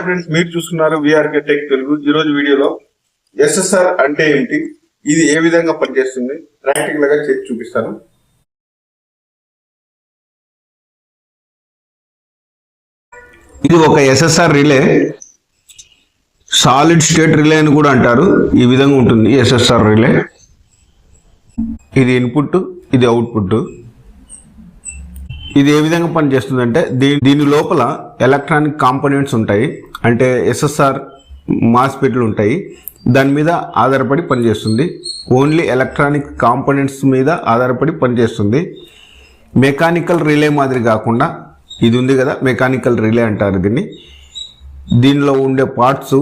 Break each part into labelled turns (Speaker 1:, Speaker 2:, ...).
Speaker 1: Hi friends మీరు చూస్తున్నారు VRK tech Telugu. ఈ రోజు వీడియోలో ఎస్ఎస్ఆర్ అంటే ఏంటి ఇది ఏ విధంగా పనిచేస్తుంది? ప్రాక్టికల్గా చేసి చూపిస్తాను.
Speaker 2: ఇది ఒక SSR relay solid state relay అని కూడా అంటారు. ఈ విధంగా ఉంటుంది ఎస్ఎస్ఆర్ రిలే ఇది ఇన్పుట్ ఇది అవుట్పుట్ ఇది ఏ విధంగా పనిచేస్తుందంటే దీని దీని లోపల ఎలక్ట్రానిక్ కాంపోనెంట్స్ ఉంటాయి. అంటే ఎస్ఎస్ఆర్ మాస్పెట్లు ఉంటాయి. దాని మీద ఆధారపడి పనిచేస్తుంది. ఓన్లీ ఎలక్ట్రానిక్ కాంపోనెంట్స్ మీద ఆధారపడి పనిచేస్తుంది. మెకానికల్ రిలే మాదిరి కాకుండా ఇది ఉంది కదా మెకానికల్ రిలే అంటారు దీన్ని. దీనిలో ఉండే పార్ట్స్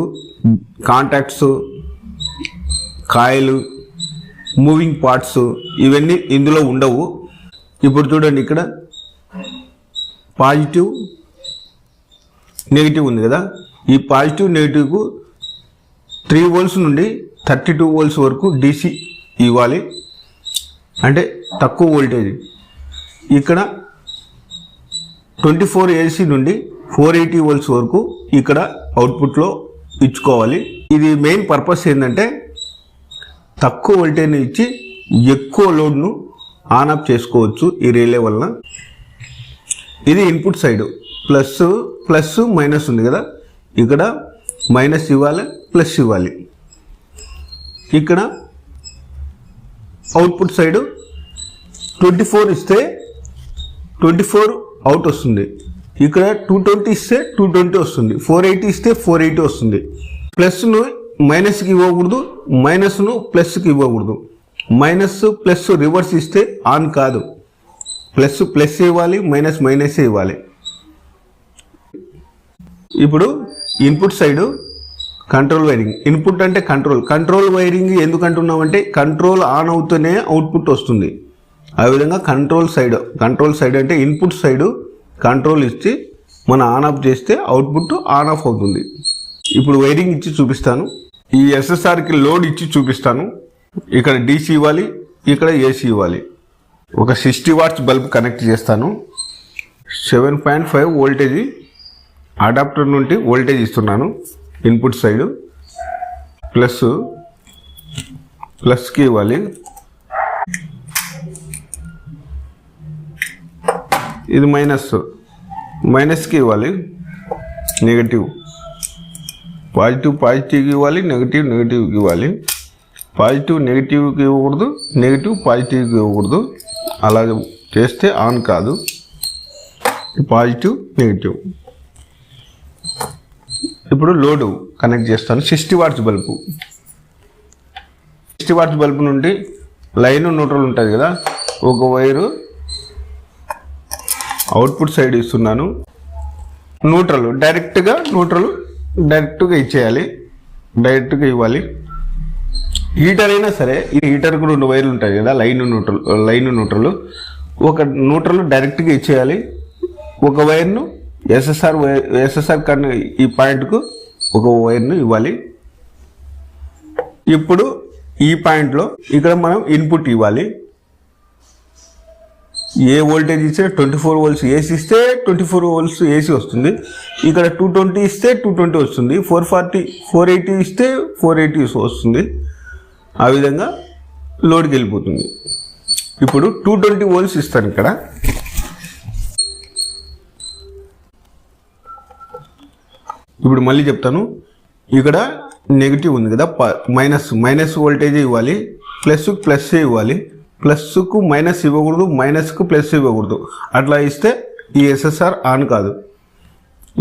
Speaker 2: కాంటాక్ట్స్ కాయలు మూవింగ్ పార్ట్స్ ఇవన్నీ ఇందులో ఉండవు. ఇప్పుడు చూడండి ఇక్కడ. పాజిటివ్ నెగిటివ్ ఉంది కదా? ఈ పాజిటివ్ నెగిటివ్కు త్రీ వోల్స్ నుండి థర్టీ టూ వోల్స్ వరకు డీసీ ఇవ్వాలి. అంటే తక్కువ వోల్టేజ్. ఇక్కడ ట్వంటీ ఫోర్ ఏసీ నుండి ఫోర్ ఎయిటీ వోల్ట్స్ వరకు ఇక్కడ అవుట్పుట్లో ఇచ్చుకోవాలి. ఇది మెయిన్ పర్పస్ ఏంటంటే తక్కువ వోల్టేజ్ని ఇచ్చి ఎక్కువ లోడ్ను ఆన్ ఆఫ్ చేసుకోవచ్చు ఈ రిలే వలన. ఇది input side plus plus minus ఉంది కదా? ఇక్కడ మైనస్ ఇవ్వాలి ప్లస్ ఇవ్వాలి. ఇక్కడ అవుట్పుట్ సైడ్ ట్వంటీ ఫోర్ ఇస్తే ట్వంటీ ఫోర్ అవుట్ వస్తుంది. ఇక్కడ టూ ట్వంటీ ఇస్తే టూ ట్వంటీ వస్తుంది. ఫోర్ ఎయిటీ ఇస్తే ఫోర్ ఎయిటీ వస్తుంది. ప్లస్ను మైనస్కి ఇవ్వకూడదు మైనస్ను ప్లస్కి ఇవ్వకూడదు. మైనస్ ప్లస్ రివర్స్ ఇస్తే ఆన్ కాదు. ప్లస్ ప్లస్ ఇవ్వాలి మైనస్ మైనస్ ఇవ్వాలి. ఇప్పుడు input side control wiring. Input అంటే కంట్రోల్. కంట్రోల్ వైరింగ్ ఎందుకు అంటున్నామంటే కంట్రోల్ ఆన్ అవుతూనే అవుట్పుట్ వస్తుంది. ఆ విధంగా కంట్రోల్ సైడ్ కంట్రోల్ సైడ్ అంటే ఇన్పుట్ సైడ్ కంట్రోల్ ఇచ్చి మనం ఆన్ ఆఫ్ చేస్తే అవుట్పుట్ ఆన్ ఆఫ్ అవుతుంది. ఇప్పుడు వైరింగ్ ఇచ్చి చూపిస్తాను. ఈ ఎస్ఎస్ఆర్కి లోడ్ ఇచ్చి చూపిస్తాను. ఇక్కడ డీసీ ఇవ్వాలి ఇక్కడ ఏసీ ఇవ్వాలి. ఒక సిక్స్టీ వాట్స్ బల్బ్ కనెక్ట్ చేస్తాను. Seven point five voltage adapter నుండి వోల్టేజ్ ఇస్తున్నాను ఇన్పుట్ సైడ్. ప్లస్ ప్లస్కి ఇవ్వాలి. ఇది మైనస్ మైనస్కి ఇవ్వాలి. నెగటివ్. పాజిటివ్ పాజిటివ్కి ఇవ్వాలి. నెగిటివ్ నెగిటివ్కి ఇవ్వాలి. పాజిటివ్ నెగిటివ్కి ఇవ్వకూడదు. నెగిటివ్ పాజిటివ్కి ఇవ్వకూడదు. అలా చేస్తే ఆన్ కాదు. Positive negative. ఇప్పుడు లోడు కనెక్ట్ చేస్తాను. Sixty watts bulb. Sixty watts bulb నుండి లైన్ న్యూట్రల్ ఉంటుంది కదా ఒక వైరు అవుట్పుట్ సైడ్ ఇస్తున్నాను. న్యూట్రల్ డైరెక్ట్గా న్యూట్రల్ డైరెక్ట్గా ఇచ్చేయాలి. డైరెక్ట్గా ఇవ్వాలి. హీటర్ అయినా సరే ఈ హీటర్కు రెండు వైర్లు ఉంటాయి కదా లైన్ న్యూట్రల్ లైన్ న్యూట్రల్. ఒక న్యూట్రల్ డైరెక్ట్గా ఇచ్చేయాలి. ఒక వైర్ను ఎస్ఎస్ఆర్ ఎస్ఎస్ఆర్ కన్ ఈ పాయింట్కు ఒక వైర్ను ఇవ్వాలి. ఇప్పుడు ఈ పాయింట్లో ఇక్కడ మనం ఇన్పుట్ ఇవ్వాలి. ఏ వోల్టేజ్ ఇస్తే ట్వంటీ ఫోర్ వోల్ట్స్ ఏసీ ఇస్తే ట్వంటీ ఫోర్ వోల్ట్స్ ఏసీ వస్తుంది. ఇక్కడ టూ ట్వంటీ ఇస్తే టూ ట్వంటీ వస్తుంది. ఫోర్ ఫార్టీ ఫోర్ ఎయిటీ ఇస్తే ఫోర్ ఎయిటీ వస్తుంది. ఆ విధంగా లోడ్కి వెళ్ళిపోతుంది ఇప్పుడు టూ ట్వంటీ వోల్ట్స్ ఇస్తాను ఇక్కడ. ఇప్పుడు మళ్ళీ చెప్తాను. ఇక్కడ నెగిటివ్ ఉంది కదా మైనస్ మైనస్ వోల్టేజ్ ఇవ్వాలి ప్లస్ ప్లస్ ఇవ్వాలి ప్లస్కు మైనస్ ఇవ్వకూడదు మైనస్కు ప్లస్ ఇవ్వకూడదు. అట్లా ఇస్తే ఈ ఎస్ఎస్ఆర్ ఆన్ కాదు.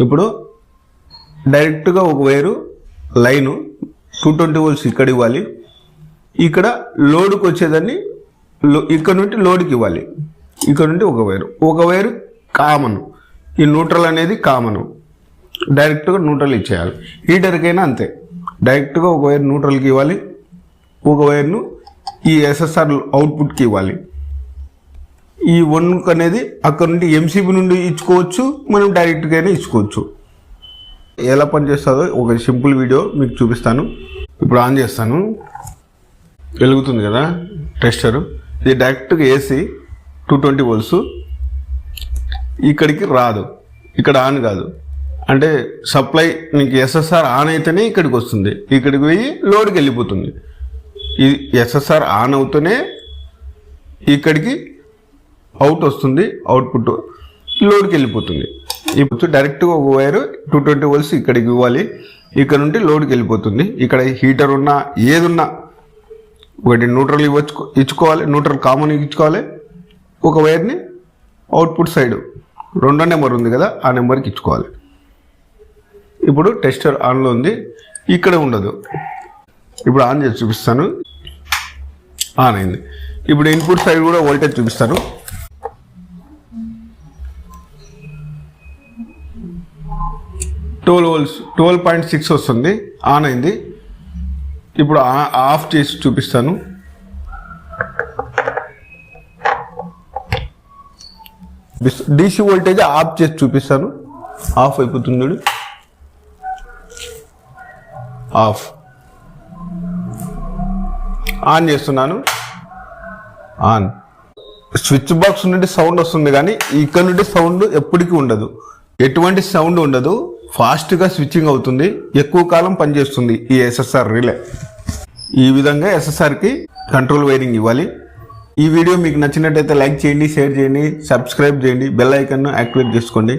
Speaker 2: ఇప్పుడు డైరెక్ట్గా ఒక wire line two twenty volts ఇక్కడ ఇవ్వాలి ఇక్కడ లోడ్కి వచ్చేదాన్ని లో ఇక్కడ నుండి లోడ్కి ఇవ్వాలి. ఇక్కడ నుండి ఒక వైరు. ఒక వైరు కామన్. ఈ న్యూట్రల్ అనేది కామన్. డైరెక్ట్గా న్యూట్రల్ ఇచ్చేయాలి. హీటర్కైనా అంతే. డైరెక్ట్గా ఒక వైర్ న్యూట్రల్కి ఇవ్వాలి. ఒక వైర్ను ఈ ఎస్ఎస్ఆర్ అవుట్పుట్కి ఇవ్వాలి. ఈ వన్ అనేది అక్కడ నుండి ఎంసీబీ నుండి ఇచ్చుకోవచ్చు. మనం డైరెక్ట్గానే ఇచ్చుకోవచ్చు. ఎలా పనిచేస్తుందో ఒక సింపుల్ వీడియో మీకు చూపిస్తాను. ఇప్పుడు ఆన్ చేస్తాను. వెలుగుతుంది కదా టెస్టర్ ఇది డైరెక్ట్గా ఏసీ టూ ట్వంటీ వోల్స్ ఇక్కడికి రాదు. ఇక్కడ ఆన్ కాదు. అంటే సప్లై నీకు ఎస్ఎస్ఆర్ ఆన్ అయితేనే ఇక్కడికి వస్తుంది. ఇక్కడికి పోయి లోడ్కి వెళ్ళిపోతుంది. ఇది ఎస్ఎస్ఆర్ ఆన్ అవుతూనే ఇక్కడికి అవుట్ వస్తుంది అవుట్పుట్ లోడ్కి వెళ్ళిపోతుంది. ఇప్పుడు డైరెక్ట్గా ఒక వైర్ టూ ట్వంటీ వోల్స్ ఇక్కడికి ఇవ్వాలి. ఇక్కడ నుండి లోడ్కి వెళ్ళిపోతుంది. ఇక్కడ హీటర్ ఉన్నా ఏదున్నా ఒకటి న్యూట్రల్ ఇవ్వచ్చు ఇచ్చుకోవాలి న్యూట్రల్ కామన్ ఇచ్చుకోవాలి. ఒక వైర్ని అవుట్పుట్ సైడ్ రెండో నెంబర్ ఉంది కదా ఆ నెంబర్కి ఇచ్చుకోవాలి. ఇప్పుడు టెస్టర్ ఆన్లో ఉంది ఇక్కడ ఉండదు. ఇప్పుడు ఆన్ చేసి చూపిస్తాను. ఆన్ అయింది. ఇప్పుడు ఇన్పుట్ సైడ్ కూడా వోల్టేజ్ చూపిస్తాను. Twelve volts twelve point six వస్తుంది ఆన్ అయింది. ఇప్పుడు ఆ- ఆఫ్ చేసి చూపిస్తాను. డీసీ వోల్టేజ్ ఆఫ్ చేసి చూపిస్తాను. ఆఫ్ అయిపోతుంది చూడు. ఆఫ్. ఆన్ చేస్తున్నాను. ఆన్. స్విచ్ బాక్స్ నుండి సౌండ్ వస్తుంది కానీ ఇక్కడ నుండి సౌండ్ ఎప్పటికీ ఉండదు. ఎటువంటి సౌండ్ ఉండదు. ఫాస్ట్గా స్విచ్చింగ్ అవుతుంది ఎక్కువ కాలం పనిచేస్తుంది ఈ ఎస్ఎస్ఆర్ రిలే. ఈ విధంగా ఎస్ఎస్ఆర్కి కంట్రోల్ వైరింగ్ ఇవ్వాలి. ఈ వీడియో మీకు నచ్చినట్టయితే లైక్ చేయండి షేర్ చేయండి సబ్స్క్రైబ్ చేయండి బెల్ ఐకన్ను యాక్టివేట్ చేసుకోండి.